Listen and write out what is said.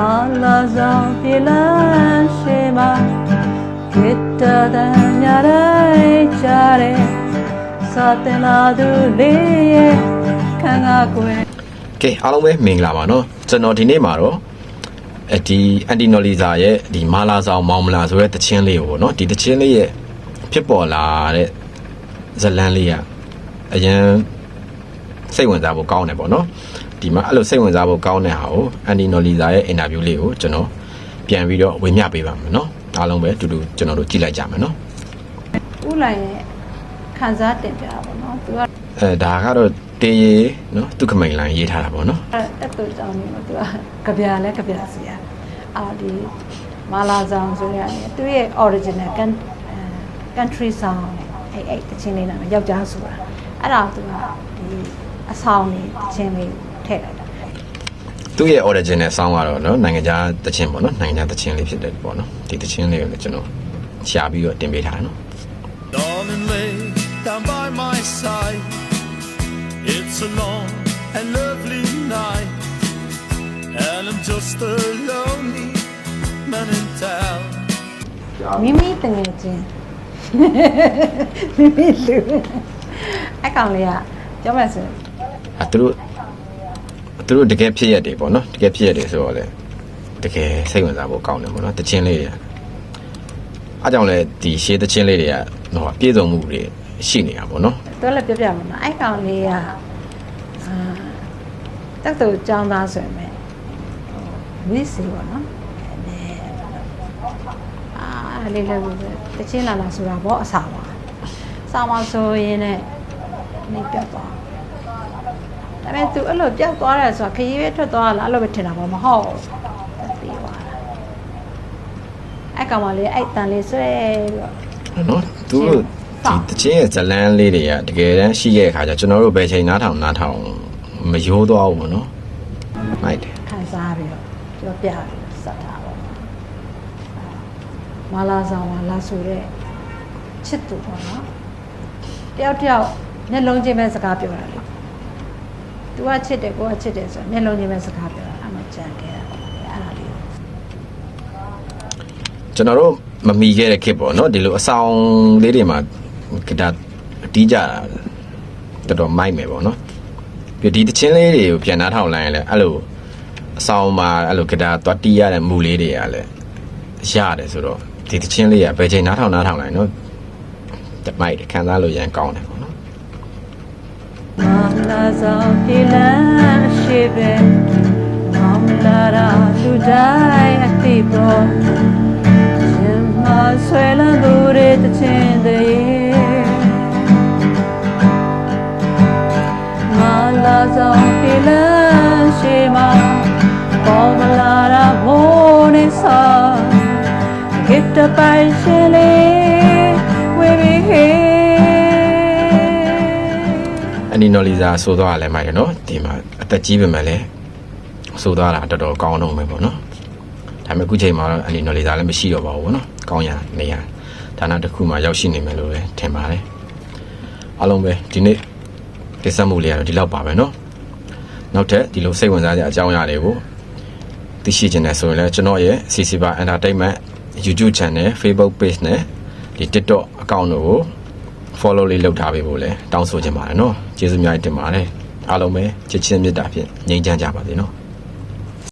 မာလာဆောင်ပြေလန်းရှိမှာကိတ္တတန်များတဲ့ချားတဲ့စာတင်လာသူလေးရဲ့ခံကားကွယ်ကဲအားလုံးပဲမင်္ဂလာပါနော်ကျွန်တော်ဒီနေ့မှာတော့အဲဒီအန်တီနိုလီဇာရဲ့ဒီမာလာဆောင်မောင်မလာဆိုတဲ့တခြင်းလေးကိုပေါ့နော်ဒီတခြင်းလေးရဲ့ဖြစ်ပေါ်လာတဲ့ဇတ်လန်းလေးကအရင် စိတ်ဝင်စားဖို့ကောင်းတယ်ပေါ့နော်ဒီမှာအဲ့လိုစိတ်ဝင်စားဖို့ကောင်းတဲ့ဟာကိုအန်တီနိုလီဇာရဲ့အင်တာဗျူးလေးကိုကျွန်တော်ပြန်ပြီးတော့ဝေမျှပေးပါမယ်နော်အားလုံးပဲအတူတူကျွန်တော်တို့ကြည့်လိုက်ကြမယ်နော်ဥလိုင်ရဲ့ခံစားတင်ပြတာပေါ့နော်သူကအဲဒါကတော့တေးရီနော်သူခမိန်လိုင်းရေးထားတာပေါ့နော်အဲ့တူကြောင့်နေတော့သူကကြပြလဲကြပြစီရအာဒီမာလာဆောင်ဆိုရနေသူရဲ့ original can country song နဲ့အဲ့အဲ့တချင်းလေးနာမည်ယောက်ျားဆိုတာအဲ့ဒါသူကဒီ အဆောင်နေတချင်းလေးထည့်လိုက်တာသူ့ရဲ့ original sound ကတော့နော်နိုင်ငံခြားသချင်းပေါ့နော်နိုင်ငံခြားသချင်းလေးဖြစ်တယ်ပေါ့နော်ဒီသချင်းလေးကိုလည်းကျွန်တော်ရှာပြီးတော့တင်ပေးထားတယ်နော် Darling, lay down by my side. It's a long and lovely night, and I'm just a lonely man in town. မိမိတငယ်ချင်းမိမိလူအကောင်လေးကပြောမှဆိုအဲ သူတို့သူတို့တကယ်ဖြစ်ရက်တွေပေါ့နော်တကယ်ဖြစ်ရက်တွေဆိုတော့လေတကယ်စိတ်ဝင်စားဖို့ကောင်းတယ်ပေါ့နော်သချင်းလေးတွေအားကြောင့်လေဒီရှေးသချင်းလေးတွေကဟိုပြည့်စုံမှုတွေရှိနေတာပေါ့နော်သူလည်းပြောပြမှာနော်အဲ့ကောင်လေးကအာတက်တူចောင်းသားဆိုရင်ပဲမစ်စီပေါ့နော်အဲအာလေးလည်းတချင်းလာလာဆိုတာပေါ့အစာပါအစာမဆိုရင်လည်းနေပြတ်သွား ဒါပေမဲ့ तू အဲ့လိုပြတ်သွားတယ်ဆိုတာခရီးပဲထွက်သွားလားအဲ့လိုပဲထင်တာပေါ့မဟုတ်ဘူးသိသွားတာအဲ့ကောင်မလေးအဲ့တန်လေးဆွဲပြီးတော့နော်သူတို့ဒီတချင်းရဲ့ဇလန်းလေးတွေကတကယ်တမ်းရှိရဲ့အခါကျကျွန်တော်တို့ဘယ်ချိန်နားထောင်နားထောင်မရိုးသွားဘူးပေါ့နော်မိုက်တယ်ခံစားပြီးတော့ပြောပြပြီးစက်တာပေါ့မာလာဆောင်မှာလာဆိုတဲ့ချစ်သူပေါ့နော်တယောက်တယောက်မျက်လုံးချင်းပဲစကားပြောတာလေ तू ကချစ်တယ်ကိုကချစ်တယ်ဆိုမျက်လုံးချင်းပဲစကားပြောတာအမှကြံခဲ့တာပေါ့အဲ့ဒါလေးကိုကျွန်တော်တို့မမီခဲ့တဲ့ခစ်ပေါ့နော်ဒီလိုအဆောင်လေးတွေမှာဂတာတီးကြတာတော်တော်မိုက်မယ်ပေါ့နော်ပြီးဒီတချင်းလေးတွေကိုပြန်နှားထောင်လိုက်ရင်လည်းအဲ့လိုအဆောင်မှာအဲ့လိုဂတာသွားတီးရတဲ့မူလေးတွေကလည်းရတယ်ဆိုတော့ဒီတချင်းလေးကဘယ်ချိန်နှားထောင်နှားထောင်လိုက်နော်တမိုက်တယ်ခံစားလို့ရန်ကောင်းတယ်ပေါ့နော် မာလာဆောင်ပြေလန်းရှိပဲမောင်လာရာလူတိုင်းအတိပေါ် နီနော်လီဇာဆိုသွားတာလည်းမိုက်တယ်နော်ဒီမှာအသက်ကြီးပေမဲ့လည်းဆိုသွားတာတော်တော်ကောင်းတော့မယ်ပေါ့နော်ဒါပေမဲ့အခုချိန်မှာတော့အနီနော်လီဇာလည်းမရှိတော့ပါဘူးပေါ့နော်ကောင်းရနေရဌာနတစ်ခုမှာရောက်ရှိနေမယ်လို့လည်းထင်ပါတယ်အားလုံးပဲဒီနေ့တိစက်မှုလေးကတော့ဒီလောက်ပါပဲနော်နောက်ထပ်ဒီလိုစိတ်ဝင်စားကြအကြောင်းအရာတွေကိုသိရှိခြင်းနဲ့ဆိုရင်လည်းကျွန်တော်ရဲ့ CC Bar Entertainment YouTube Channel Facebook Page နဲ့ဒီ TikTok account တို့ကို follow လေးလုပ်ထားပေးဖို့လည်းတောင်းဆိုချင်ပါတယ်နော်ကျေးဇူးများတင်ပါတယ်အားလုံးပဲချစ်ချင်းမေတ္တာဖြင့်ငြိမ်းချမ်းကြပါစေနော်